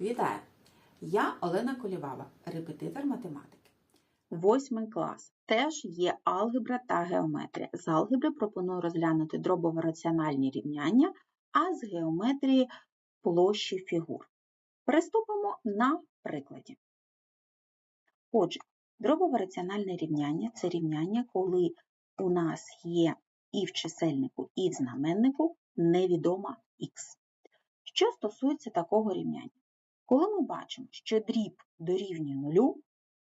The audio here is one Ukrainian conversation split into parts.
Вітаю! Я Олена Колівава, репетитор математики. Восьмий клас. Теж є алгебра та геометрія. З алгебри пропоную розглянути дробово-раціональні рівняння, а з геометрії площі фігур. Приступимо на прикладі. Отже, дробово-раціональне рівняння це рівняння, коли у нас є і в чисельнику, і в знаменнику невідома х. Що стосується такого рівняння? Коли ми бачимо, що дріб дорівнює нулю,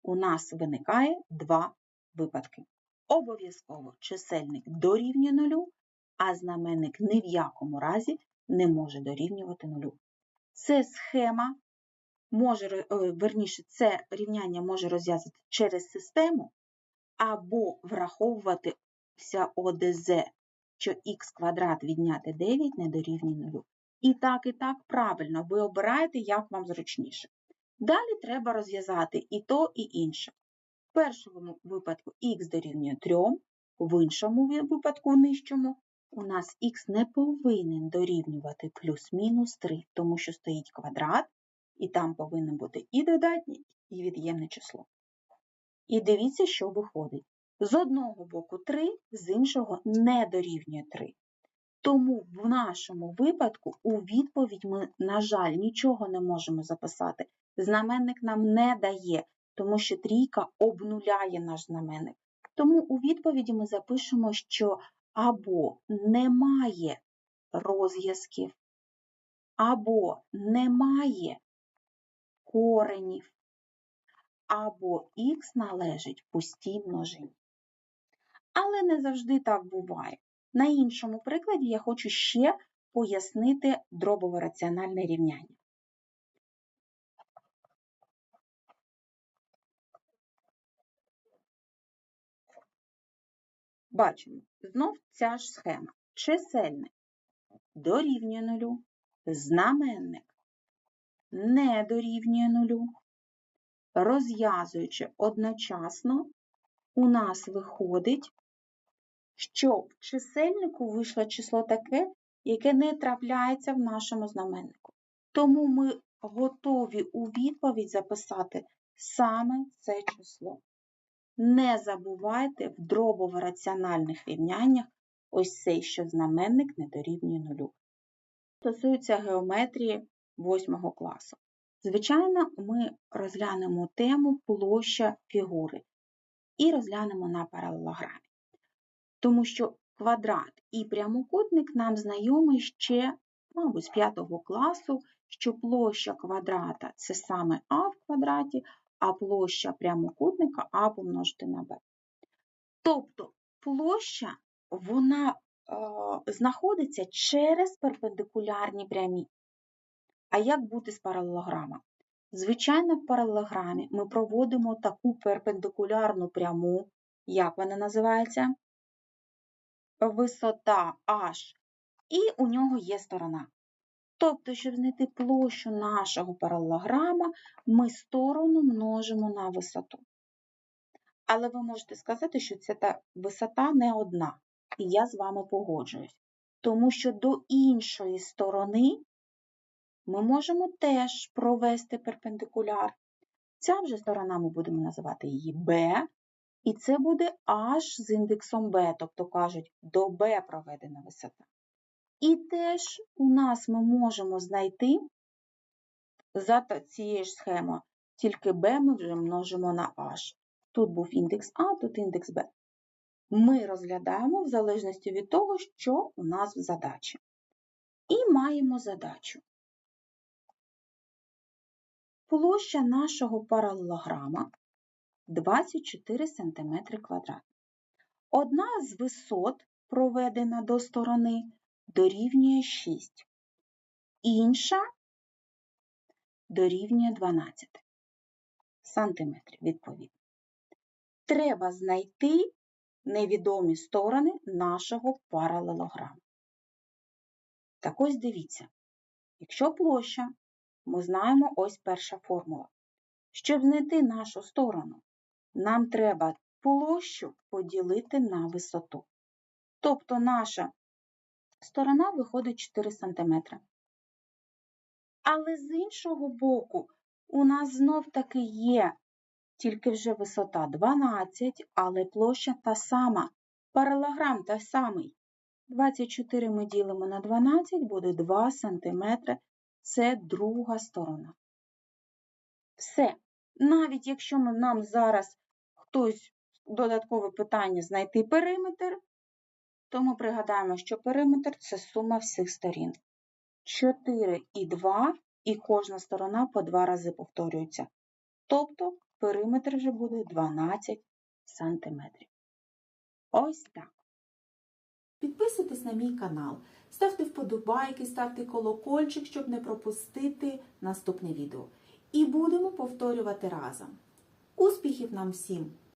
у нас виникає два випадки. Обов'язково чисельник дорівнює нулю, а знаменник ні в якому разі не може дорівнювати нулю. Це схема може, е, верніше, це рівняння може розв'язати через систему або враховуватися ОДЗ, що х квадрат відняти 9 не дорівнює нулю. І так, і так правильно, ви обираєте, як вам зручніше. Далі треба розв'язати і то, і інше. В першому випадку х дорівнює 3, в іншому випадку, нижчому, у нас х не повинен дорівнювати плюс-мінус 3, тому що стоїть квадрат, і там повинно бути і додатнє, і від'ємне число. І дивіться, що виходить. З одного боку 3, з іншого не дорівнює 3. Тому в нашому випадку у відповідь ми, на жаль, нічого не можемо записати. Знаменник нам не дає, тому що трійка обнуляє наш знаменник. Тому у відповіді ми запишемо, що або немає розв'язків, або немає коренів, або х належить пустій множині. Але не завжди так буває. На іншому прикладі я хочу ще пояснити дробово-раціональне рівняння. Бачимо, знов ця ж схема. Чисельник дорівнює нулю, знаменник не дорівнює нулю. Розв'язуючи одночасно, у нас виходить, що в чисельнику вийшло число таке, яке не трапляється в нашому знаменнику. Тому ми готові у відповідь записати саме це число. Не забувайте в дробово-раціональних рівняннях ось цей, що знаменник не дорівнює нулю. Стосується геометрії 8 класу. Звичайно, ми розглянемо тему площа фігури і розглянемо на паралелограмі. Тому що квадрат і прямокутник нам знайомі ще, мабуть, з 5 класу, що площа квадрата це саме а в квадраті, а площа прямокутника а помножити на b. Тобто площа вона е, знаходиться через перпендикулярні прямі. А як бути з паралелограма? Звичайно, в паралелограмі ми проводимо таку перпендикулярну пряму, як вона називається? Висота h, і у нього є сторона. Тобто, щоб знайти площу нашого паралелограма, ми сторону множимо на висоту. Але ви можете сказати, що ця та висота не одна, і я з вами погоджуюсь. Тому що до іншої сторони ми можемо теж провести перпендикуляр. Ця вже сторона ми будемо називати її B, і це буде H з індексом B, тобто кажуть, до B проведена висота. І теж у нас ми можемо знайти за цією ж схемою, тільки B ми вже множимо на H. Тут був індекс А, тут індекс Б. Ми розглядаємо в залежності від того, що у нас в задачі. І маємо задачу. Площа нашого паралелограма 24 см квадратних. Одна з висот, проведена до сторони, дорівнює 6. Інша дорівнює 12 сантиметрів, відповідно. Треба знайти невідомі сторони нашого паралелограму. Так ось дивіться. Якщо площа, ми знаємо ось перша формула. Щоб знайти нашу сторону, нам треба площу поділити на висоту. Тобто наша сторона виходить 4 см. Але з іншого боку, у нас знов таки є тільки вже висота 12, але площа та сама. Паралограм та самий. 24 ми ділимо на 12, буде 2 см. Це друга сторона. Все. Навіть якщо ми, нам зараз хтось додаткове питання знайти периметр, то ми пригадаємо, що периметр це сума всіх сторін. 4 і 2, і кожна сторона по два рази повторюється. Тобто периметр вже буде 12 сантиметрів. Ось так. Підписуйтесь на мій канал, ставте вподобайки, ставте колокольчик, щоб не пропустити наступне відео. І будемо повторювати разом. Успіхів нам всім!